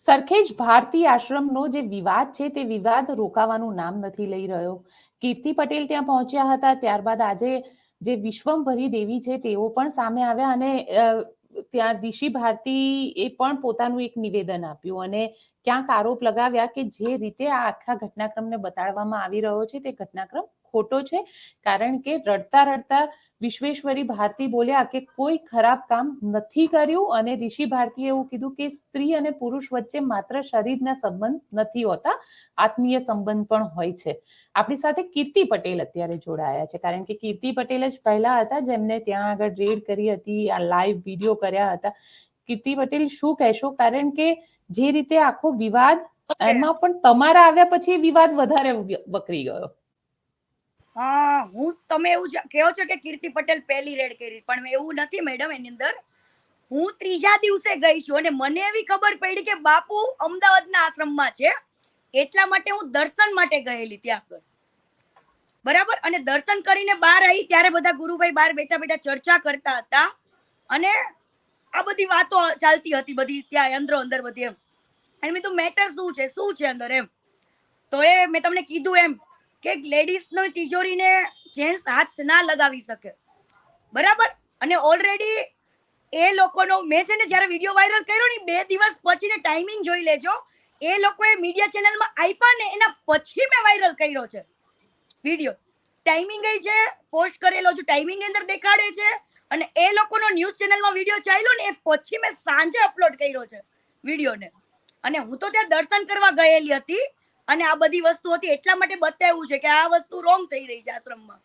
સરખેજ ભારતી આશ્રમનો જે વિવાદ છે તે વિવાદ રોકાવાનું નામ નથી લઈ રહ્યો. કીર્તિ પટેલ ત્યાં પહોંચ્યા હતા, ત્યારબાદ આજે જે વિશ્વમભરી દેવી છે તેઓ પણ સામે આવ્યા અને ત્યાં ઋષિ ભારતી એ પણ પોતાનું એક નિવેદન આપ્યું અને ક્યાંક આરોપ લગાવ્યા કે જે રીતે આ આખા ઘટનાક્રમને બતાડવામાં આવી રહ્યો છે તે ઘટનાક્રમ ખોટો છે કારણ કે રડતા રડતા વિશ્વેશ્વરી ભારતી બોલ્યા કે કોઈ ખરાબ કામ નથી કર્યું અને ઋષિ ભારતીએ એવું કીધું કે સ્ત્રી અને પુરુષ વચ્ચે માત્ર શરીરના સંબંધ નથી હોતા આત્મીય સંબંધ પણ હોય છે. આપણી સાથે કીર્તિ પટેલ અત્યારે જોડાયા છે કારણ કે કીર્તિ પટેલ જ પહેલા હતા જેમને ત્યાં આગળ રેડ કરી હતી આ લાઈવ વીડિયો કર્યા હતા. કીર્તિ પટેલ શું કહેશો? કારણ કે જે રીતે આખો વિવાદ એમાં પણ તમારા આવ્યા પછી વિવાદ વધારે વકરી ગયો. હા, હું તમે એવું કહો છો કે કીર્તિ પટેલ પહેલી રેડ કરી, પણ એવું નથી મેડમ એની અંદર. હું ત્રીજા દિવસે ગઈ છું અને મને એવી ખબર પડી કે બાપુ અમદાવાદના આશ્રમમાં છે. એટલા માટે હું દર્શન માટે ગયેલી ત્યાં આગળ. બરાબર? અને દર્શન કરીને બહાર આવી ત્યારે બધા ગુરુભાઈ બહાર બેઠા બેઠા ચર્ચા કરતા હતા. અને આ બધી વાતો ચાલતી હતી બધી ત્યાં અંદરો અંદર બધી એમ. અને મેં તો મેટર શું છે? શું છે અંદર? એમ. તો એ મેં તમને કીધું એમ કે લેડીઝ નો તિજોરીને જેન્ટ્સ હાથ ના લગાવી શકે. બરાબર? અને ઓલરેડી એ લોકોનો, મેં છે ને જ્યારે વીડિયો વાયરલ કર્યો ને, બે દિવસ પછીને ટાઈમિંગ જોઈ લેજો, એ લોકોએ મીડિયા ચેનલમાં આપ્યા ને, એના પછી મેં વાયરલ કર્યો છે વીડિયો ટાઈમિંગ છે પોસ્ટ કરેલો છું ટાઈમિંગ અંદર દેખાડે છે, અને એ લોકોનો ન્યૂઝ ચેનલમાં વીડિયો ચાલ્યો ને, એ પછી મેં સાંજે અપલોડ કર્યો છે વિડીયોને અને હું તો ત્યાં દર્શન કરવા ગયેલી હતી અને આ બધી વસ્તુ હતી એટલા માટે બતાવ્યું છે કે આ વસ્તુ રોંગ થઈ રહી છે આશ્રમમાં.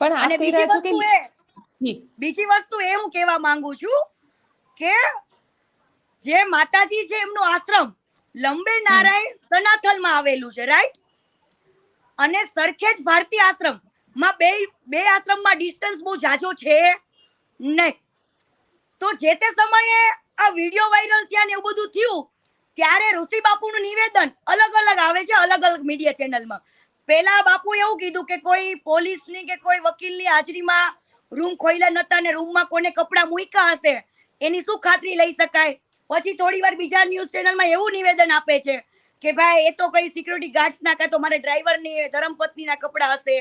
પણ અને બીજી વસ્તુ એ બીજી વસ્તુ એ હું કહેવા માંગુ છું કે જે માતાજી છે એમનો આશ્રમ લંબે નારાયણ સનાથલમાં આવેલું છે રાઈટ અને સરખેજ ભારતી આશ્રમમાં બે બે આશ્રમમાં ડિસ્ટન્સ બહુ જાજો છે નહીં. તો જે તે સમયે આ વીડિયો વાયરલ થયા ને એવું બધું થયું ત્યારે ઋષિ બાપુનું નિવેદન અલગ અલગ આવે છે, અલગ અલગ મીડિયા ચેનલમાં પહેલા બાપુ એવું કીધું કે કોઈ પોલીસની કે કોઈ વકીલની હાજરીમાં રૂમ ખોઈલા નતા ને રૂમમાં કોને કપડા મૂક્યા હશે, એની શું ખાતરી લઈ શકાય? પછી થોડી વાર બીજા ન્યૂઝ ચેનલમાં એવું નિવેદન આપે છે કે ભાઈ, એ તો કઈ સિક્યુરિટી ગાર્ડ્સ ના કાં તો મારે ડ્રાઈવરની ધરમપત્નીના કપડા હશે.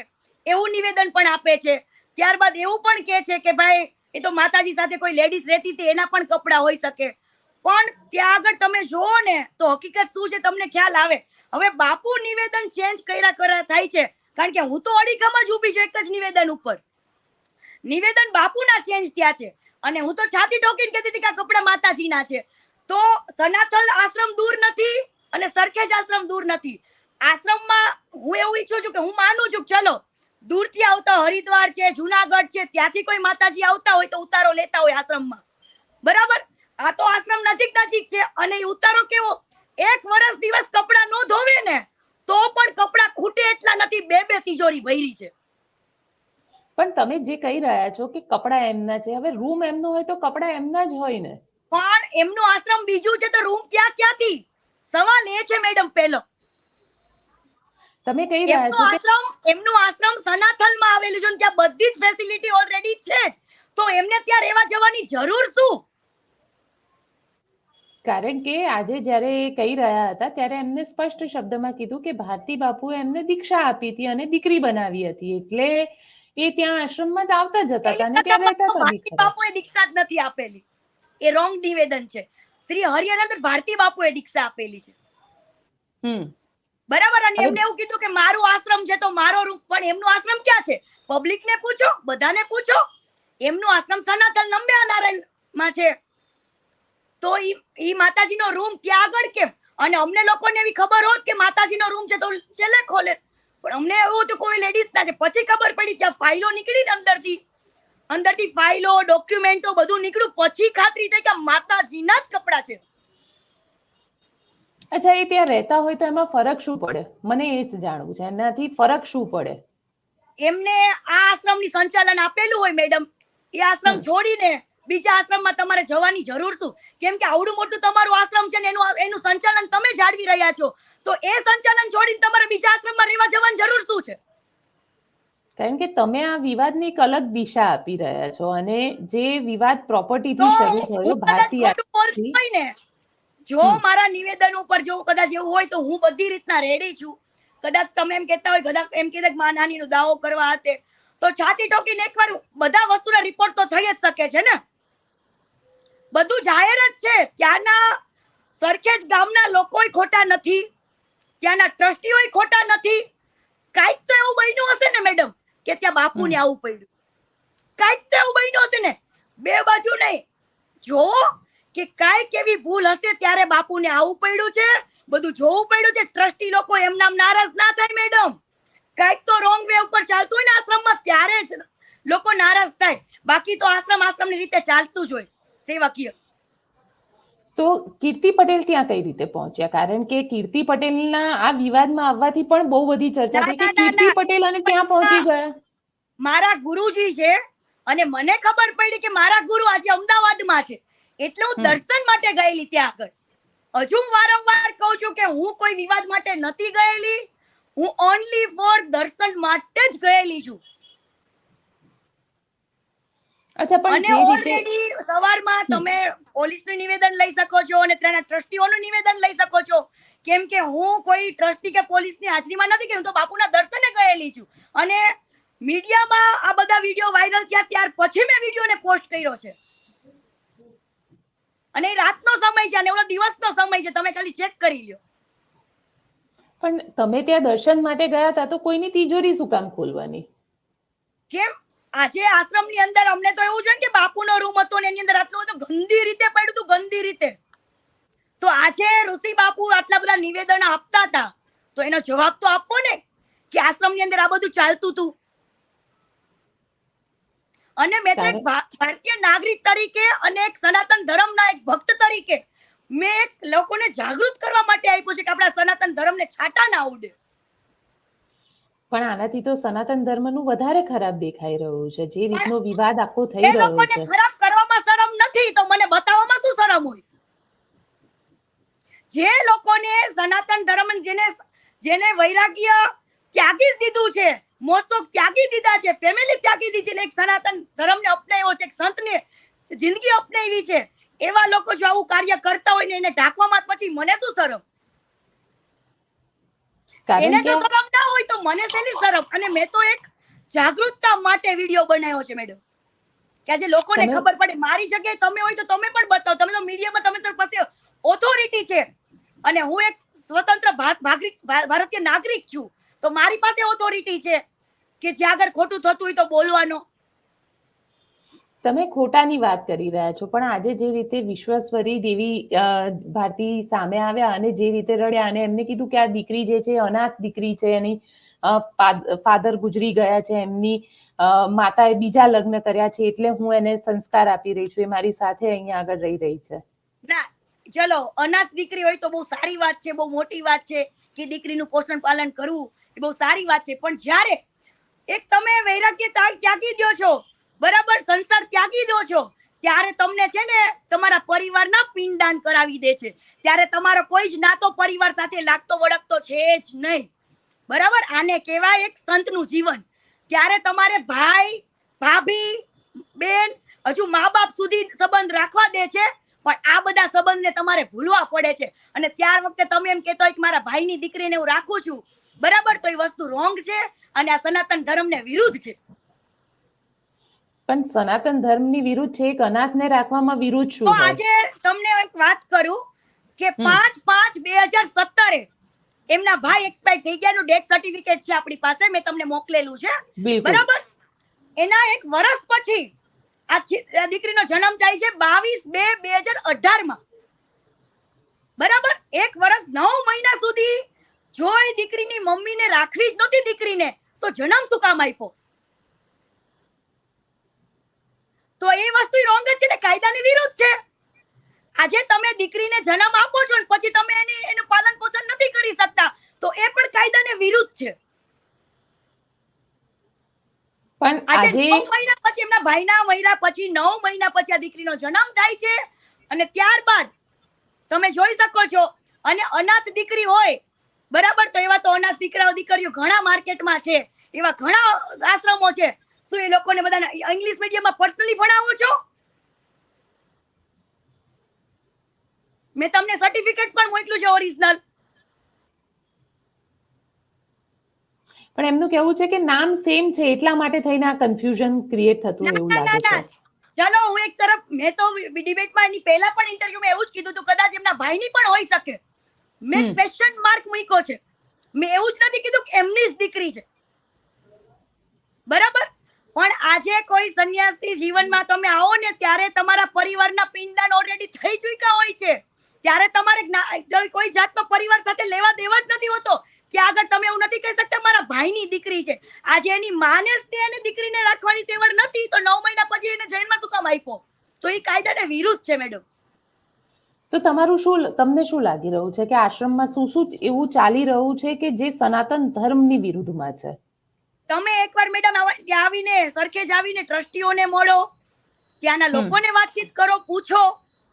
એવું નિવેદન પણ આપે છે. ત્યારબાદ એવું પણ કહે છે કે ભાઈ, એ તો માતાજી સાથે કોઈ લેડીઝ રહેતી હતી, એના પણ કપડાં હોઈ શકે. પણ ત્યાં આગળ તમે જોવો ને, તો હકીકત શું છે તમને ખ્યાલ આવે. હવે બાપુ નિવેદન ચેન્જ કર્યા કર્યા થાય છે. કારણ કે હું તો અડીખમ જ ઊભી છું, એક જ નિવેદન ઉપર. નિવેદન બાપુના ચેન્જ થયા છે. અને હું તો છાતી ઠોકીને કહેતી હતી કે આ કપડા માતાજીના છે. તો સનાતન આશ્રમ દૂર નથી અને સરખેજ આશ્રમ દૂર નથી. આશ્રમમાં હું એવું ઈચ્છું છું કે હું માનું છું ચલો, દૂરથી આવતા હરિદ્વાર છે, જુનાગઢ છે, ત્યાંથી કોઈ માતાજી આવતા હોય તો ઉતારો લેતા હોય આશ્રમમાં. બરાબર? આ તો આશ્રમ નજીક નજીક છે અને ઉતારો કેવો? એક વર્ષ દિવસ કપડા નો ધોવે ને તો પણ કપડા ખૂટે એટલા નથી બે બે તિજોરી ભરી છે. પણ તમે જે કહી રહ્યા છો કે કપડા એમના છે હવે રૂમ એમનો હોય તો કપડા એમના જ હોય ને. પણ એમનું આશ્રમ બીજું છે તો રૂમ ક્યાં ક્યાંથી? સવાલ એ છે મેડમ પહેલો. તમે કહી રહ્યા છો આશ્રમ એમનું આશ્રમ સનાથલમાં આવેલું છે ત્યાં બધી જ ફેસિલિટી ઓલરેડી છે જ. તો એમને ત્યાં રહેવા જવાની જરૂર શું? કારણ કે આજે જ્યારે એ કહી રહ્યા હતા ત્યારે એમને સ્પષ્ટ શબ્દમાં કીધું કે ભારતી બાપુએ એમને દીક્ષા આપી હતી અને દીકરી બનાવી હતી. એટલે એ ત્યાં આશ્રમમાં જ આવતા જતા હતા અને ત્યાં રહેતા હતા ભારતી બાપુએ દીક્ષા જ નથી આપેલી. એ રોંગ નિવેદન છે. શ્રી હરિયાનંદ ભારતી બાપુએ દીક્ષા આપેલી છે. હમ. બરાબર? અને એમને એવું કીધું કે મારું આશ્રમ છે તો મારો રૂપ પણ એમનું આશ્રમ ક્યાં છે? પબ્લિક ને પૂછો બધાને પૂછો. એમનું આશ્રમ સનાતન લંબે નારાયણમાં છે. તો ઈ ઈ માતાજીનો રૂમ ત્યાં આગળ કેમ? અને અમને લોકોને એવી ખબર હોત કે માતાજીનો રૂમ છે તો છેલ્લે ખોલે. પણ અમને એવું હતું કોઈ લેડીઝ ના છે. પછી ખબર પડી ત્યાં ફાઇલો નીકળી ને અંદરથી. અંદરથી ફાઇલો ડોક્યુમેન્ટો બધું નીકળ્યું. પછી ખાતરી થઈ કે માતાજીના જ કપડા છે. અચ્છા એ ત્યાં રહેતા હોય તો એમાં ફરક શું પડે? મને એ જ જાણવું છે. એનાથી ફરક શું પડે? એમને આ આશ્રમની સંચાલન આપેલું હોય મેડમ એ આશ્રમ છોડીને બીજા આશ્રમમાં તમારે જવાની જરૂર શું? કેમ કે આવડું મોટું તમારું આશ્રમ છે ને એનું એનું સંચાલન તમે જાળવી રહ્યા છો. તો એ સંચાલન છોડીને તમારે બીજા આશ્રમમાં રહેવા જવાની જરૂર શું છે? કારણ કે તમે આ વિવાદની એક અલગ દિશા આપી રહ્યા છો અને જે વિવાદ પ્રોપર્ટીથી શરૂ થયો ભારતીય જો મારા નિવેદન ઉપર જો કદાચ એવું હોય તો હું બધી રીતના રેડી છું. કદાચ તમે એમ કહેતા હોય કદાચ એમ કહેતા કે નો દાવો કરવા હાથે. તો છાતી ટોકીને એકવાર બધા વસ્તુના રિપોર્ટ તો થઈ જ શકે છે ને. બધું જાહેર જ છે. ત્યાંના સરખેજ ગામના લોકોય ખોટા નથી. ત્યાંના ટ્રસ્ટીઓય ખોટા નથી. કાંઈક તો એવું બન્યું હશે ને મેડમ કે ત્યાં બાપુને આવું પડ્યું. કાંઈક તો એવું બન્યું હશે ને. બે બાજુ નહીં. જો કે કાંઈક એવી ભૂલ હશે ત્યારે બાપુને આવું પડ્યું છે બધું જોવું પડ્યું છે. ટ્રસ્ટી લોકો એમના નારાજ ના થાય મેડમ. કાંઈક તો રોંગ વે ઉપર ચાલતું હોય ને આશ્રમમાં ત્યારે જ લોકો નારાજ થાય. બાકી તો આશ્રમ આશ્રમની રીતે ચાલતું જ હોય. સેવાકીય. તો કીર્તિ પટેલ ત્યાં કઈ રીતે પહોંચ્યા? કારણ કે કીર્તિ પટેલના આ વિવાદમાં આવવાથી પણ બહુ બધી ચર્ચા થઈ કે કીર્તિ પટેલ અને ત્યાં પહોંચી ગયા. મારા ગુરુજી છે અને મને ખબર પડી કે મારા ગુરુ આજે અમદાવાદમાં છે. એટલે હું દર્શન માટે ગયેલી ત્યાં આગળ. હજુ હું વારંવાર કહું છું કે હું કોઈ વિવાદ માટે નથી ગયેલી. હું ઓનલી ફોર દર્શન માટે જ ગયેલી છું. અચ્છા પણ અને ઓલરેડી સવારમાં તમે પોલીસનું નિવેદન લઈ શકો છો અને ત્યાંના ટ્રસ્ટીઓનું નિવેદન લઈ શકો છો. કેમ કે હું કોઈ ટ્રસ્ટી કે પોલીસની હાજરીમાં નથી કે હું તો બાપુના દર્શને ગયેલી છું. અને મીડિયામાં આ બધા વીડિયો વાયરલ થયા ત્યાર પછી મેં વિડીયોને પોસ્ટ કર્યો છે. અને રાતનો સમય છે અને ઓલો દિવસનો સમય છે તમે ખાલી ચેક કરી લ્યો. પણ તમે ત્યાં દર્શન માટે ગયા હતા તો કોઈની તિજોરી શું કામ ખોલવાની? કેમ? આજે આશ્રમની અંદર અમને તો એવું છે ને કે બાપુનો રૂમ હતો ને એની અંદર આટલું બધું ગંદી રીતે પડ્યું હતું ગંદી રીતે. તો આજે ઋષિ બાપુ આટલા બધા નિવેદન આપતા હતા તો એનો જવાબ તો આપો ને કે આશ્રમની અંદર આ બધું ચાલતું હતું. અને મેં તો એક ભારતીય નાગરિક તરીકે અને એક સનાતન ધર્મના એક ભક્ત તરીકે મેં લોકોને જાગૃત કરવા માટે આપ્યું છે કે આપણા સનાતન ધર્મને છાટા ના ઉડે. પણ આનાથી તો સનાતન ધર્મનું વધારે ખરાબ દેખાઈ રહ્યું છે. જે રીતનો વિવાદ આખો થઈ રહ્યો છે. ખરાબ કરવામાં શરમ નથી તો મને બતાવવામાં શું શરમ હોય? જે લોકોને સનાતન ધર્મ જેને જેને વૈરાગ્ય ત્યાગી દીધું છે મોત્સોક ત્યાગી દીધા છે ફેમિલી ત્યાગી દીધી છે એક સનાતન ધર્મને અપનાવ્યો છે એક સંતને જિંદગી અપનાવી છે એવા લોકો જો આવું કાર્ય કરતા હોય ને એને ઢાંકવામાં પછી મને શું શરમ? એને જો શરમ ના હોય તો મને શેની શરમ? અને મેં તો એક જાગૃતતા માટે વીડિયો બનાવ્યો છે મેડમ કે આજે લોકોને ખબર પડે મારી જગ્યાએ તમે હોય તો તમે પણ બતાવો. તમે તો મીડિયામાં તમે તો પાસે ઓથોરિટી છે. અને હું એક સ્વતંત્ર ભાગરિક ભારતીય નાગરિક છું. તો મારી પાસે ઓથોરિટી છે કે જ્યાં આગળ ખોટું થતું હોય તો બોલવાનો. તમે ખોટાની વાત કરી રહ્યા છો, પણ આજે જે રીતે વિશ્વેશ્વરી દેવી ભારતી સામે આવ્યા અને જે રીતે રડ્યા અને એમને કીધું કે આ દીકરી જે છે અનાથ દીકરી છે, એની ફાધર ગુજરી ગયા છે, એમની માતાએ બીજા લગ્ન કર્યા છે, એટલે હું એને સંસ્કાર આપી રહી છું, એ મારી સાથે અહીંયા આગળ રહી રહી છે. ના, ચલો, અનાથ દીકરી હોય તો બહુ સારી વાત છે, બહુ મોટી વાત છે કે દીકરીનું પોષણ પાલન કરવું, એ બહુ સારી વાત છે, પણ જ્યારે એક તમે વૈરાગ્ય ત્યાગી દો છો બરાબર? સંસાર ત્યાગી દો છો. ત્યારે તમને છે ને તમારા પરિવારના પિંડદાન કરાવી દે છે. ત્યારે તમારો કોઈ જ નાતો પરિવાર સાથે લાગતો વળગતો છે જ નહીં. બરાબર? આને કહેવાય એક સંતનું જીવન. ત્યારે તમારે ભાઈ, ભાભી, બેન હજુ મા બાપ સુધી સંબંધ રાખવા દે છે, પણ આ બધા સંબંધને તમારે ભૂલવા પડે છે. અને ત્યાર વખતે તમે એમ કહેતો હોય કે મારા ભાઈની દીકરીને હું રાખું છું. બરાબર? તો એ વસ્તુ રોંગ છે અને આ સનાતન ધર્મને વિરુદ્ધ છે. પણ સનાતન ધર્મની વિરુદ્ધ છે એક અનાથને રાખવામાં વિરુદ્ધ તો આજે તમને એક વાત કરું કે. પાંચ પાંચ બે હજાર સત્તરે એમના ભાઈ એક્સપાયર થઈ ગયાનું ડેથ સર્ટિફિકેટ છે આપણી પાસે મેં તમને મોકલેલું છે. બરાબર? એના એક વર્ષ પછી આ આ દીકરીનો જન્મ થાય છે બાવીસ બે બે હજાર અઢારમાં બરાબર? એક વર્ષ નવ મહિના સુધી જો એ દીકરીની મમ્મીને રાખવી જ નહોતી દીકરીને તો જન્મ શું કામ આપ્યો? તો એ વસ્તુ રોંગ જ છે ને કાયદાની વિરુદ્ધ છે. આજે તમે દીકરીને જન્મ આપો છો ને પછી તમે એની એનું પાલન પોષણ નથી કરી શકતા તો એ પણ કાયદાને વિરુદ્ધ છે. પણ આજે નવ મહિના પછી એમના ભાઈના મહિના પછી નવ મહિના પછી આ દીકરીનો જન્મ થાય છે અને ત્યારબાદ તમે જોઈ શકો છો અને અનાથ દીકરી હોય બરાબર? તો એવા તો અનાથ દીકરાઓ દીકરીઓ ઘણા માર્કેટમાં છે એવા ઘણા આશ્રમો છે શું એ લોકોને બધાને ઇંગ્લિશ મીડિયમમાં પર્સનલી ભણાવો છો? મેં તમને સર્ટિફિકેટ પણ મોકલું છે ઓરિજિનલ પણ એમનું કેવું છે કે નામ સેમ છે એટલા માટે થઈને આ કન્ફ્યુઝન ક્રિએટ થતું એવું લાગે છે. ચલો હું એક તરફ મેં તો ડિબેટમાં એની પહેલા પણ ઇન્ટરવ્યુમાં એવું જ કીધું હતું કદાચ એમના ભાઈની પણ હોઈ શકે. મેં. ક્વેશ્ચન માર્ક મૂક્યો છે. મેં એવું જ નથી કીધું કે એમની જ દીકરી છે. બરાબર? પણ આજે કોઈ સંન્યાસી જીવનમાં તમે આવો ને ત્યારે તમારા પરિવારના પિંડદાન ઓલરેડી થઈ ચૂક્યા હોય છે. ત્યારે તમારે કોઈ- જાતનો પરિવાર સાથે લેવા દેવા જ નથી હોતો, ત્યાં આગળ તમે એવું નથી કહી શકતા, મારા ભાઈની દીકરી છે. આજે એની માને જ એની દીકરીને રાખવાની તેવડ નથી, તો નવ મહિના પછી એને જૈનમાં શું કામ આપ્યો? તો એ કાયદાને વિરુદ્ધ છે મેડમ તો તમારું શું તમને શું લાગી રહ્યું છે કે આશ્રમમાં શું શું એવું ચાલી રહ્યું છે કે જે સનાતન ધર્મની વિરુદ્ધમાં છે? તમે એકવાર મેડમ ત્યાં આવીને સરખેજ આવીને ટ્રસ્ટીઓને મળો ત્યાંના લોકોને વાતચીત કરો પૂછો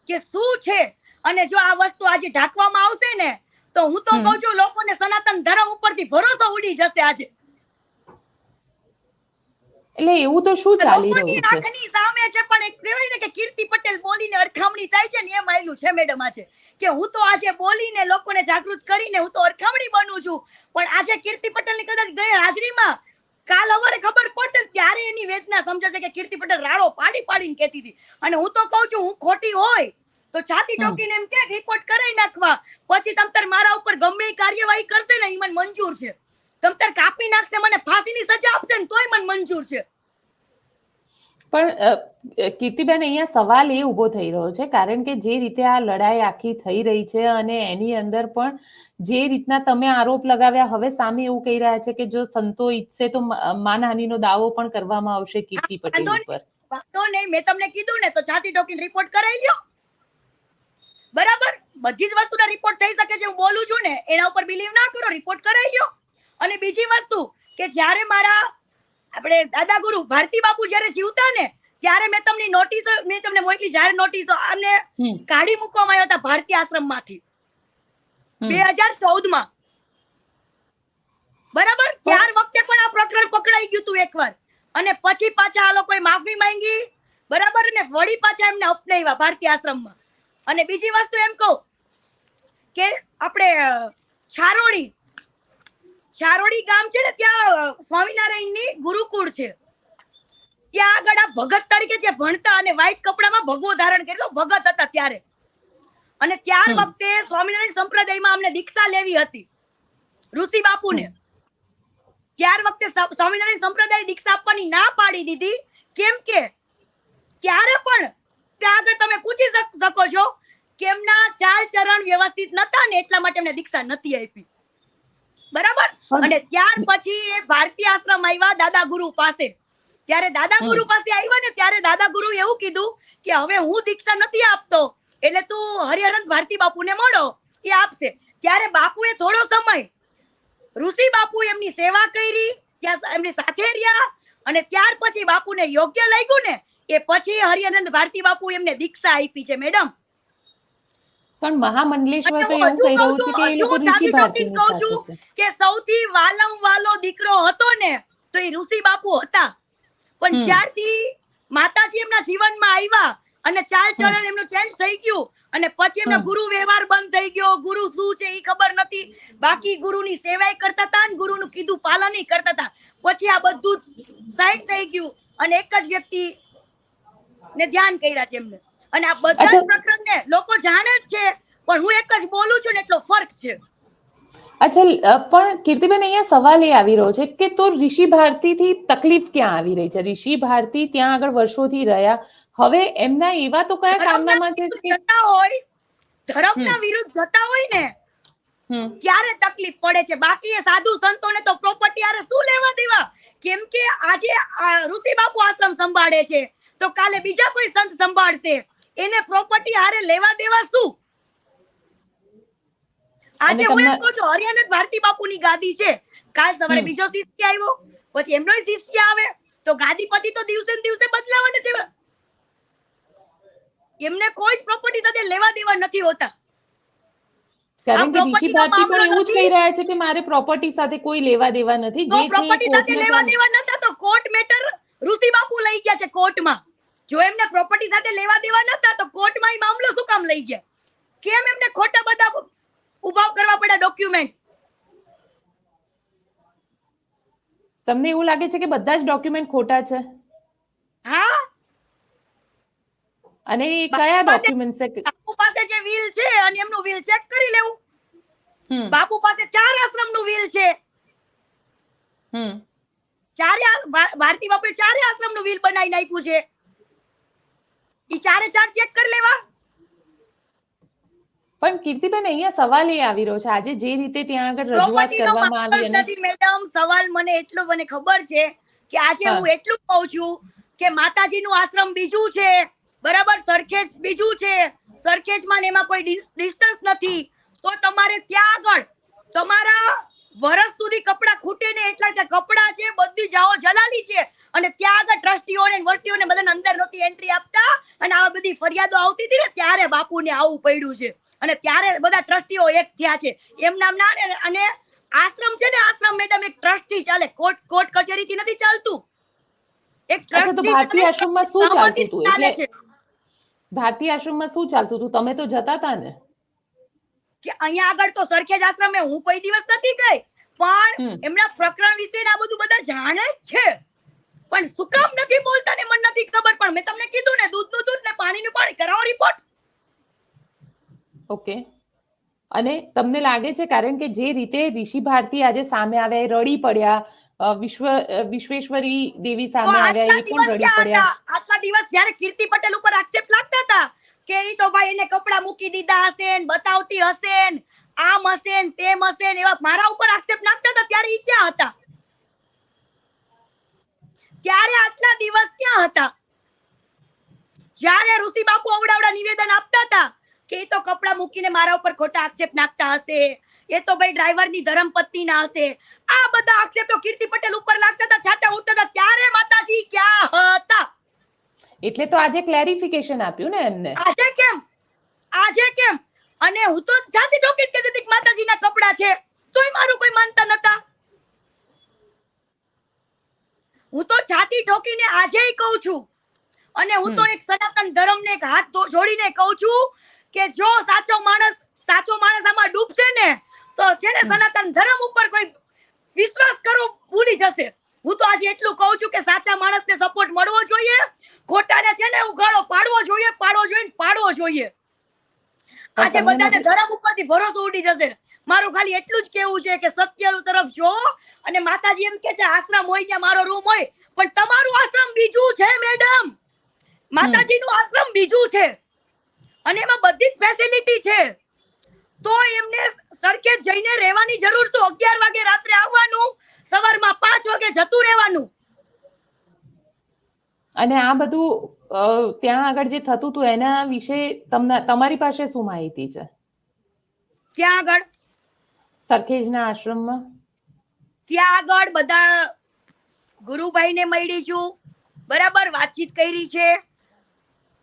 કે શું છે? અને જો આ વસ્તુ આજે ઢાંકવામાં આવશે ને તો હું તો. કહું છું લોકોને સનાતન ધર્મ ઉપરથી ભરોસો ઉડી જશે આજે. એટલે એવું તો શું ચાલી રહ્યું છે? આંખની સામે છે પણ એક કહેવાય ને કે કીર્તિ પટેલ બોલીને અરખામણી થાય છે ને એમ આયલું છે મેડમ આજે. કે હું તો આજે બોલીને લોકોને જાગૃત કરીને હું તો અરખામણી બનું છું. પણ આજે કીર્તિ પટેલની કદાચ ગઈ હાજરીમાં કાલ અમારે ખબર પડશે ત્યારે એની વેદના સમજાશે કે કીર્તિ પટેલ રાડો પાડી પાડીને કહેતી હતી. અને હું તો કહું છું હું ખોટી હોય તો છાતી ટોકીને એમ કે રિપોર્ટ કરાવી નાખવા. પછી તમતર મારા ઉપર ગમે કાર્યવાહી કરશે ને એ મને મંજૂર છે. તમતર કાપી નાખશે મને ફાંસીની સજા આપશે ને તોય મને મંજૂર છે. પણ કીર્તિબેન અહીંયા સવાલ એ ઊભો થઈ રહ્યો છે કારણ કે જે રીતે આ લડાઈ આખી થઈ રહી છે અને એની અંદર પણ જે રીતના તમે આરોપ લગાવ્યા હવે સામે એવું કહી રહ્યા છે કે જો સંતો ઈચ્છે તો માનહાનિનો દાવો પણ કરવામાં આવશે કીર્તિ પટેલ ઉપર. વાંધો નહીં મેં તમને કીધું ને તો છાતી ટોકીને રિપોર્ટ કરાવી લ્યો. બરાબર? બધી જ વસ્તુના રિપોર્ટ થઈ શકે છે હું બોલું છું ને એના ઉપર બિલીવ ના કરો રિપોર્ટ કરાવી લ્યો. અને બીજી વસ્તુ કે જ્યારે મારા આપણે દાદા ગુરુ ભારતી બાપુ જયારે જીવતા ને ત્યારે મેં તમને નોટિસો મેં તમને મોકલી જ્યારે નોટિસો અને કાઢી મૂકવામાં આવ્યા હતા ભારતીય આશ્રમમાંથી બે હજાર ચૌદમાં બરાબર ત્યાર વખતે પણ આ પ્રકરણ પકડાઈ ગયું હતું એકવાર. અને પછી પાછા આ લોકોએ માફી માંગી. બરાબર? ને વળી પાછા એમને અપનાવ્યા ભારતીય આશ્રમમાં. અને બીજી વસ્તુ એમ કહું કે આપણે અ, છારોડી ગામ છે ને ત્યાં સ્વામિનારાયણની ગુરુકુળ છે. ત્યાં આગળ આ ભગત તરીકે ત્યાં ભણતા અને વ્હાઈટ કપડામાં ભગવો ધારણ કરેલો ભગત હતા ત્યારે. અને ત્યાર વખતે સ્વામિનારાયણ સંપ્રદાયમાં અમને દીક્ષા લેવી હતી ઋષિ બાપુને. ત્યાર વખતે સ્વામિનારાયણ સંપ્રદાય દીક્ષા આપવાની ના પાડી દીધી. કેમ કે ત્યારે પણ ત્યાં આગળ તમે પૂછી શક- છો કેમના ચાર ચાલ ચરણ વ્યવસ્થિત નતા ને એટલા માટે અમને દીક્ષા નથી આપી. બરાબર? અને ત્યાર પછી એ ભારતીય આશ્રમ આવ્યા દાદા ગુરુ પાસે. ત્યારે દાદા ગુરુ પાસે આવ્યા ને ત્યારે દાદા ગુરુ એવું કીધું કે હવે હું દીક્ષા નથી આપતો એટલે તું હરિહરન ભારતી બાપુને મળો એ આપશે. ત્યારે બાપુએ થોડો સમય ઋષિ બાપુ એમની સેવા કરી ત્યાં એમની સાથે રહ્યા અને ત્યાર પછી બાપુને યોગ્ય લાગ્યું ને એ પછી હરિયાનંદ ભારતી બાપુ એમને દીક્ષા આપી છે મેડમ. પણ મહામંડલેશ્વર તો એવું કહી રહ્યું છે કે એ લોકો ઋષિ કહું છું. કે સૌથી વાલમ વાલો દીકરો હતો ને તો એ ઋષિ બાપુ હતા. પણ જ્યારથી માતાજી એમના જીવનમાં આવ્યા અને ચાલ ચલણ એમનું ચેન્જ થઈ ગયું અને પછી એમનો ગુરુ વ્યવહાર બંધ થઈ ગયો. ગુરુ શું છે એ ખબર નથી. બાકી ગુરુની સેવાય કરતા હતા અને ગુરુનું કીધું પાલન કરતા હતા. પછી આ બધું સાઈડ થઈ ગયું અને એક જ વ્યક્તિ ને ધ્યાન કર્યા છે એમને. અને આ બધા. પ્રકરણને લોકો જાણે જ છે પણ હું એક જ બોલું છું ને એટલો ફરક છે. અચ્છા પણ કીર્તિબેન અહીંયા સવાલ એ આવી રહ્યો છે કે તો ઋષિ ભારતીથી તકલીફ ક્યાં આવી રહી છે? ઋષિ ભારતી ત્યાં આગળ વર્ષોથી રહ્યા. હવે એમના એવા તો કયા કામનામાં છે જતા હોય ધર્મના વિરુદ્ધ જતા હોય ને ક્યારે ત્યારે તકલીફ પડે છે. બાકી એ સાધુ સંતોને તો પ્રોપર્ટી આરે શું લેવા દેવા? કેમ કે આજે ઋષિ બાપુ આશ્રમ સંભાળે છે તો કાલે બીજા કોઈ સંત સંભાળશે. એને પ્રોપર્ટી હારે લેવા દેવા શું? આજે હું એમ કહું છું હરિયાનંદ ભારતી બાપુની ગાદી છે. કાલ સવારે બીજો શિષ્ય આવ્યો પછી એમનો શિષ્ય આવે. તો ગાદીપતિ તો દિવસે ને દિવસે બદલાવાને છે. એમને કોઈ જ પ્રોપર્ટી સાથે લેવા દેવા નથી હોતા. કારણ કે પણ એવું જ કહી રહ્યા છે કે મારે પ્રોપર્ટી સાથે કોઈ લેવા દેવા નથી. જે પ્રોપર્ટી સાથે લેવા દેવા નતા તો કોર્ટ મેટર ઋષિ બાપુ લઈ ગયા છે કોર્ટમાં જો એમને પ્રોપર્ટી સાથે લેવા દેવા નતા તો કોર્ટમાં એ મામલો શું કામ લઈ ગયા? કેમ એમને ખોટા બધા ઊભા કરવા પડ્યા ડોક્યુમેન્ટ તમને એવું લાગે છે કે બધા જ ડોક્યુમેન્ટ ખોટા છે? હા. અને કયા ડોક્યુમેન્ટ છે બાપુ પાસે જે વિલ છે અને એમનું વિલ ચેક કરી લેવું. બાપુ પાસે ચાર આશ્રમનું વિલ છે. હમ. ચારે ભારતી બાપુએ ચારે આશ્રમનું વિલ બનાવીને આપ્યું છે. ઈ ચારે ચાર ચેક કરી લેવા. પણ કીર્તિબેન અહીંયા સવાલ એ આવી રહ્યો છે. આજે જે રીતે ત્યાં આગળ રજૂઆત કરવામાં આવી નથી મેડમ. સવાલ મને એટલો મને ખબર છે કે આજે હું. એટલું કહું છું કે માતાજીનું આશ્રમ બીજું છે. બરાબર? સરખેજ બીજું છે. સરખેજમાં એમાં કોઈ ડિસ્ટન્સ નથી. તો તમારે ત્યાં આગળ તમારા વર્ષ સુધી કપડા ખૂટે ને એટલા કપડા છે બધી જાઓ જલાલી છે. અને ત્યાં આગળ ટ્રસ્ટીઓને વસ્તીઓને બધાને અંદર નહોતી એન્ટ્રી આપતા. અને આ બધી ફરિયાદો આવતી હતી ને ત્યારે બાપુને આવું પડ્યું છે. અને ત્યારે બધા ટ્રસ્ટીઓ એક થયા છે. એમ નામ ના અને આશ્રમ છે ને આશ્રમ મેડમ એક ટ્રસ્ટ ચાલે. કોર્ટ કોર્ટ કચેરીથી નથી ચાલતું. એક અચ્છા ભારતીય આશ્રમમાં શું ચાલતું હતું? એટલે ભારતીય આશ્રમમાં શું ચાલતું હતું? તમે તો જતા હતા ને? કે અહીંયા આગળ તો સરખેજ આશ્રમે હું કોઈ દિવસ નથી ગઈ. પણ એમના પ્રકરણ વિશે આ બધું બધા જાણે જ છે. પણ શું કામ નથી બોલતા ને મને નથી ખબર પણ મેં તમને કીધું ને દૂધનું દૂધ ને પાણીનું પાણી કરાવો રિપોર્ટ ઓકે અને તમને લાગે છે કારણ કે જે રીતે ઋષિ ભારતી આજે સામે આવ્યા રડી પડ્યા વિશ્વ વિશ્વેશ્વરી દેવી સામે આવ્યા એ પણ રડી પડ્યા. આટલા દિવસ જ્યારે કીર્તિ પટેલ ઉપર આક્ષેપ લાગતા હતા કે ઈ તો ભાઈ એને કપડા મૂકી દીધા હશે ને બતાવતી હશે ને આમ હશે ને તેમ હશે ને એવા મારા ઉપર આક્ષેપ નાખતા હતા ત્યારે ઈ ક્યાં હતા? ત્યારે આટલા દિવસ ક્યાં હતા? જ્યારે ઋષિ બાપુ અવડાવડા નિવેદન આપતા હતા કે એ તો કપડા મૂકીને મારા ઉપર ખોટા આક્ષેપ નાખતા હશે એ તો ભાઈ ડ્રાઈવરની ધર્મપત્ની ના હશે આ બધા આક્ષેપો કીર્તિ પટેલ ઉપર લાગતા હતા છાટા ઉડતા હતા ત્યારે માતાજી ક્યાં હતા? એટલે તો આજે ક્લેરિફિકેશન આપ્યું ને એમને. આજે કેમ? આજે કેમ? અને હું તો જાતે ઠોકી જ કહેતી હતી કે માતાજીના કપડા છે તોય મારું કોઈ માનતા નતા હું તો છાતી ઠોકીને આજે કહું છું. અને હું તો એક સનાતન ધર્મને એક હાથ જોડીને કહું છું કે જો સાચો માણસ સાચો માણસ આમાં ડૂબશે ને તો છે ને સનાતન ધર્મ ઉપર કોઈ વિશ્વાસ કરવો ભૂલી જશે. હું તો આજે એટલું કહું છું કે સાચા માણસને સપોર્ટ મળવો જોઈએ ખોટાને છે ને ઉગાડો પાડવો જોઈએ પાડવો જોઈએ પાડવો જોઈએ. આજે બધાને ધર્મ ઉપરથી ભરોસો ઉડી જશે. મારું ખાલી એટલું જ કેવું છે કે સત્ય તરફ જો અને માતાજી એમ કે છે આશ્રમ હોય ત્યાં મારો રૂમ હોય પણ તમારું આશ્રમ બીજું છે મેડમ માતાજીનું આશ્રમ બીજું છે. અને એમાં બધી જ ફેસિલિટી છે. તો એમને સરખે જઈને રહેવાની જરૂર શું? અગિયાર વાગે રાત્રે આવવાનું સવારમાં પાંચ વાગે જતું રહેવાનું. અને આ બધું ત્યાં આગળ જે થતું હતું એના વિશે તમને તમારી પાસે શું માહિતી છે? ક્યાં આગળ? સરખેજના આશ્રમમાં? ત્યાં આગળ બધા ગુરુભાઈને મળી છું. બરાબર વાતચીત કરી છે.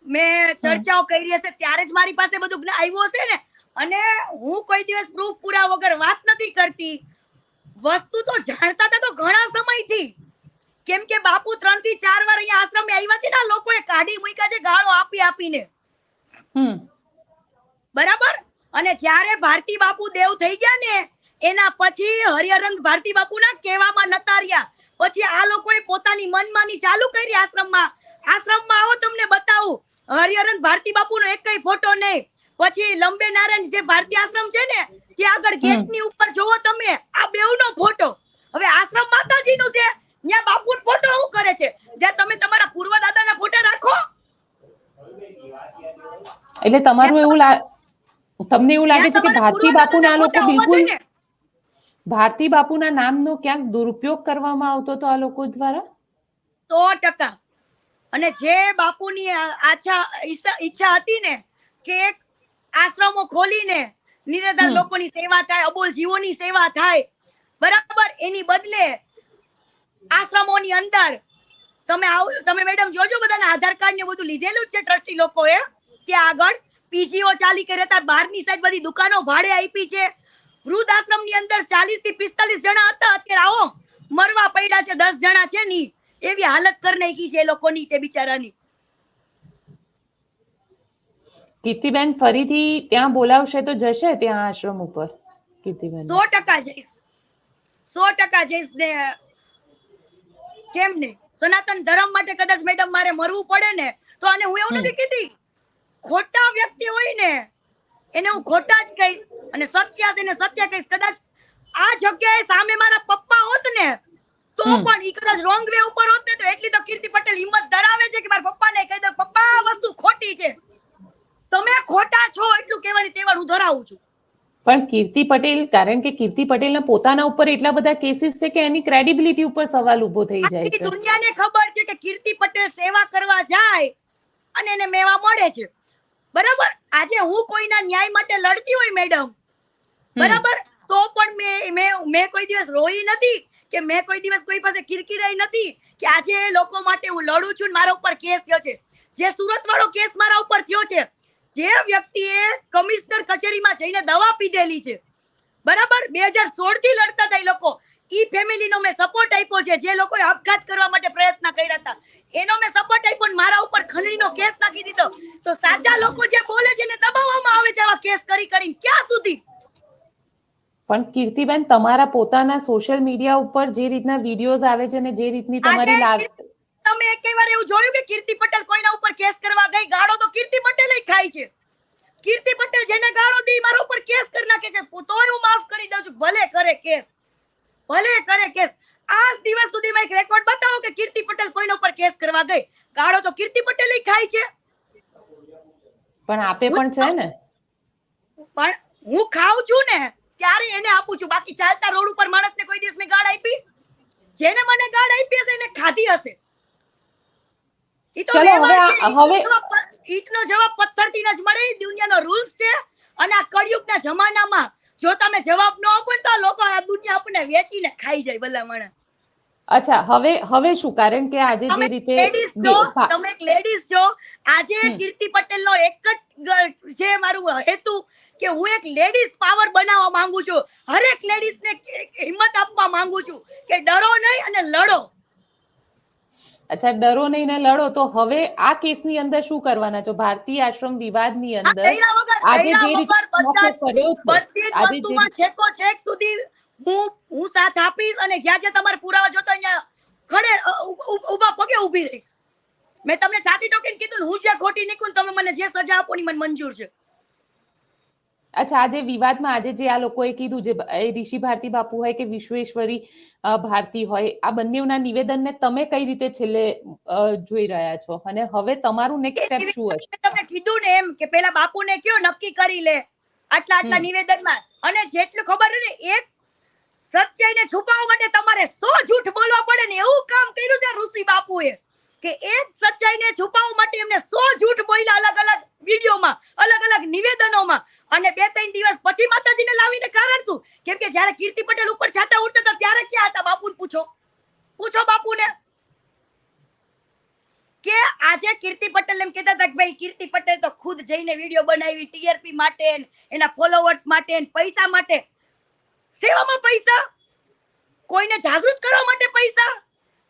મેં ચર્ચાઓ કરી હશે ત્યારે જ મારી પાસે બધું જ્ઞાન આવ્યું હશે ને. અને હું કોઈ દિવસ પ્રૂફ પૂરા વગર વાત નથી કરતી. વસ્તુ તો જાણતા હતા તો ઘણા સમયથી. કેમ કે બાપુ ત્રણથી ચાર વાર અહીંયા આશ્રમે આવ્યા છે ને લોકોએ કાઢી મૂક્યા છે ગાળો આપી આપીને. હમ. બરાબર? અને જ્યારે ભારતી બાપુ દેવ થઈ ગયા ને એના પછી હરિહરંગ ભારતી બાપુના કહેવામાં નતા રહ્યા. પછી આ લોકોએ પોતાની મનમાની ચાલુ કરી આશ્રમમાં. આશ્રમમાં આવો તમને બતાવું. હરિહરંગ ભારતી બાપુનો એક ફોટો નહીં. પછી લંબે નારાયણ જે ભારતીય આશ્રમ છે ને ત્યાં આગળ ગેટ ગેટની ઉપર જોવો તમે આ બેવનો ફોટો. હવે આશ્રમ માતાજીનું છે ત્યાં બાપુ ફોટો શું કરે છે? જ્યાં તમે તમારા પૂર્વ દાદાના ફોટા રાખો. એટલે તમારું એવું લા- તમને એવું લાગે છે કે ભારતી બાપુના લોકો બિલકુલ. ભારતી બાપુના નામનો ક્યાંક દુરુપયોગ કરવામાં આવતો તો આ લોકો દ્વારા? સો ટકા. અને જે બાપુની આછા ઈચ્છા ઈચ્છા હતી ને કે એક આશ્રમો ખોલીને નિરાધાર લોકોની સેવા થાય અબોલ જીવોની સેવા થાય બરાબર? એની બદલે આશ્રમોની અંદર તમે આવ તમે મેડમ જોજો બધાના આધાર કાર્ડ ને બધું લીધેલું જ છે ટ્રસ્ટી લોકોએ ત્યાં આગળ. પીજીઓ ચાલી કરે તાર બહારની સાઈડ બધી દુકાનો ભાડે આપી છે. વૃદ્ધ આશ્રમની અંદર ચાલીસથી પિસ્તાલીસ જણા હતા અત્યારે આવો મરવા પડ્યા છે દસ જણા છે ની. એવી હાલત કરી નાખી છે એ લોકોની તે બિચારાની. કીર્તિબેન ફરીથી ત્યાં બોલાવશે તો જશે ત્યાં આશ્રમ ઉપર? કીર્તિબેન. સો ટકા જઈશ. સો ટકા જઈશ ને કેમ ને? સનાતન ધર્મ માટે કદાચ મેડમ મારે મરવું પડે ને તો આને હું એવું નથી કીધી? ખોટા વ્યક્તિ હોય ને એને હું ખોટા જ કહીશ અને સત્ય છે ને સત્ય કહીશ. કદાચ આ જગ્યાએ સામે મારા પપ્પા હોત ને તો પણ ઈ કદાચ રોંગ વે ઉપર હોત ને તો એટલી તો કીર્તિ પટેલ હિંમત ધરાવે છે કે મારા પપ્પાને કહી દો પપ્પા આ વસ્તુ ખોટી છે. તમે ખોટા છો એટલું કહેવાની તેવડ હું ધરાવું છું. પણ કીર્તિ પટેલ કારણ કે કીર્તિ પટેલના પોતાના ઉપર એટલા બધા કેસીસ છે કે એની ક્રેડિબિલિટી ઉપર સવાલ ઊભો થઈ જાય છે. દુનિયાને ખબર છે કે કીર્તિ પટેલ સેવા કરવા જાય અને એને મેવા મળે છે. બરાબર? આજે હું કોઈના ન્યાય માટે લડતી હોય મેડમ બરાબર? તો પણ મેં મેં મેં કોઈ દિવસ રોઈ નથી કે મેં કોઈ દિવસ કોઈ પાસે કિરકિરાઈ નથી કે આજે લોકો માટે હું લડું છું ને મારા ઉપર કેસ થયો છે. જે સુરત વાળો કેસ મારા ઉપર થયો છે જે વ્યક્તિએ કમિશનર કચેરીમાં જઈને દવા પીધેલી છે. બરાબર? બે હજાર સોળથી લડતા હતા એ લોકો. ઈ ફેમિલીનો મેં સપોર્ટ આપ્યો છે. જે લોકોએ આપઘાત કરવા માટે પ્રયત્ન કર્યા હતા એનો મેં સપોર્ટ આપ્યો મારા ઉપર ખંડણીનો કેસ નાખી દીધો. તો સાચા લોકો જે બોલે છે ને દબાવવામાં આવે છે આવા કેસ કરી કરીને. ક્યાં સુધી? પણ કીર્તિબેન તમારા પોતાના સોશિયલ મીડિયા ઉપર જે રીતના વિડીયોઝ આવે છે ને જે રીતની તમારી લાગ તમે એક વાર એવું જોયું કે કીર્તિ પટેલ કોઈના ઉપર કેસ કરવા ગઈ? ગાળો તો કીર્તિ પટેલ ખાય છે. કીર્તિ પટેલ જેને ગાળો દે મારા ઉપર કેસ કરી નાખે છે. તોય હું માફ કરી દઉં છું. ભલે કરે કેસ. ભલે કરે કેસ આજ દિવસ સુધીમાં એક રેકોર્ડ બતાવો કે કીર્તિ પટેલ કોઈના ઉપર કેસ કરવા ગઈ. ગાળો તો કીર્તિ પટેલ ખાય છે. પણ આપે પણ છે ને. પણ હું ખાઉં છું ને ત્યારે એને આપું છું. બાકી ચાલતા રોડ ઉપર માણસને કોઈ દિવસ મેં ગાળ આપી? જેને મને ગાળ આપી હશે એને ખાધી હશે. ઈ તો હવે. આ- ઈંટનો જવાબ પથ્થરથી પથ્થરથી ન જ મળે. દુનિયાનો રૂલ્સ છે. અને આ કળિયુગના જમાનામાં જો તમે જવાબ ન આપો ને તો લોકો આ દુનિયા આપણને વેચીને ખાઈ જાય ભલામણ અચ્છા હવે હવે શું? કારણ કે આજે જે રીતે લેડીઝ છો તમે એક લેડીઝ છો. આજે કીર્તિ પટેલ નો એક જ જે મારું હેતુ કે હું એક લેડીઝ પાવર બનાવવા માંગુ છું. હરેક લેડીઝ ને હિંમત આપવા માંગુ છું કે ડરો નહીં અને લડો. અચ્છા ડરો નહીં ને લડો. તો હવે આ કેસની અંદર શું કરવાના? છો ભારતીય આશ્રમ વિવાદની અંદર આજે જે રીતે આજે છેકો છેક સુધી હું હું સાથ આપીશ અને જ્યાં જ્યાં તમારે પુરાવા જોતો અહીંયા ખડે અ, ઉ- ઉ- ઊભા પગે ઊભી રહીશ. મેં તમને છાતી ટોકીને કીધું હું જ્યાં ખોટી નીકળું તમે મને જે સજા આપો ની મને મંજૂર છે. અચ્છા આજે વિવાદમાં આજે જે આ લોકોએ કીધું જે ઋષિ ભારતી બાપુ હોય કે વિશ્વેશ્વરી ભારતી હોય આ બંનેના નિવેદનને તમે કઈ રીતે છેલ્લે જોઈ રહ્યા છો? અને હવે તમારું નેક્સ્ટ સ્ટેપ શું હશે? તમને કીધું ને એમ કે પેલા બાપુને કયો નક્કી કરી લે આટલા આટલા નિવેદનમાં. અને જેટલું ખબર ને એક સચ્ચાઈને છુપાવવા માટે તમારે સો જૂઠ બોલવા પડે ને એવું કામ કર્યું છે ઋષિ બાપુએ કે એક સચ્ચાઈને છુપાવવા માટે એમને સો જૂઠ બોલ્યા અલગ અલગ વિડીયોમાં અલગ અલગ નિવેદનોમાં. અને બે ત્રણ દિવસ પછી માતાજીને લાવીને કારણ શું કેમ કે જ્યારે કીર્તિ પટેલ ઉપર છાટા ઉડતા હતા, ત્યારે ક્યાં હતા? બાપુને પૂછો. પૂછો બાપુને. કે આજે કીર્તિ પટેલ એમ કહેતા હતા કે ભાઈ, કીર્તિ પટેલ તો ખુદ જઈને વીડિયો બનાવી ટીઆરપી માટે એના ફોલોવર્સ માટે પૈસા માટે. સેવામાં પૈસા? કોઈને જાગૃત કરવા માટે પૈસા?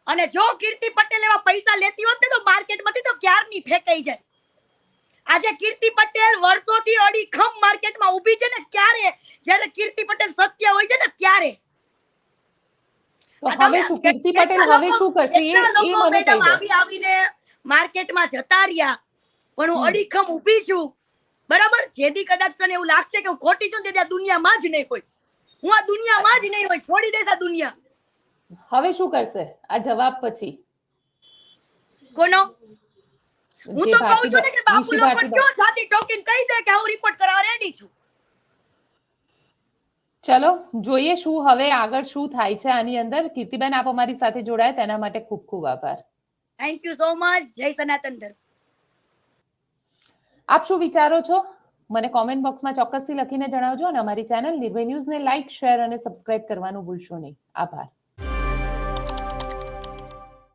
અને જો કીર્તિ પટેલ એવા પૈસા લેતી હોત ને તો માર્કેટમાંથી તો ક્યારની ફેંકાઈ જાય? આજે કીર્તિ પટેલ વર્ષોથી અડીખમ માર્કેટમાં ઊભી છે ને ક્યારે? જ્યારે કીર્તિ પટેલ સત્ય હોય છે ને ત્યારે. તો હવે શું? કીર્તિ પટેલ હવે શું કરશે? એ મને કહી આવી આવીને માર્કેટમાં જતા રહ્યા. પણ હું. અડીખમ ઊભી છું. બરાબર? જેથી કદાચ તને એવું લાગશે કે હું ખોટી છું તે દુનિયામાં જ નહીં હોય. હું આ દુનિયામાં જ નહીં હોય. છોડી દઈશ આ દુનિયા. હવે શું કરશે? આ જવાબ પછી. કોનો? હું તો કહું છું ને કે બાપુ લોકો કયો છાતી ઠોકીને કહી દે કે હું રિપોર્ટ કરવા રેડી છું. ચલો જોઈએ શું હવે આગળ શું થાય છે આની અંદર. કીર્તિબેન આપ અમારી સાથે જોડાય તેના માટે ખૂબ ખૂબ આભાર. થેન્ક યુ સો મચ જય સનાતન ધર્મ. આપ શું વિચારો છો? મને કોમેન્ટ બોક્સમાં ચોક્કસથી લખીને જણાવજો અને અમારી ચેનલ નિર્ભય ન્યૂઝને લાઇક શેર અને સબસ્ક્રાઇબ કરવાનું ભૂલશો નહીં. આભાર.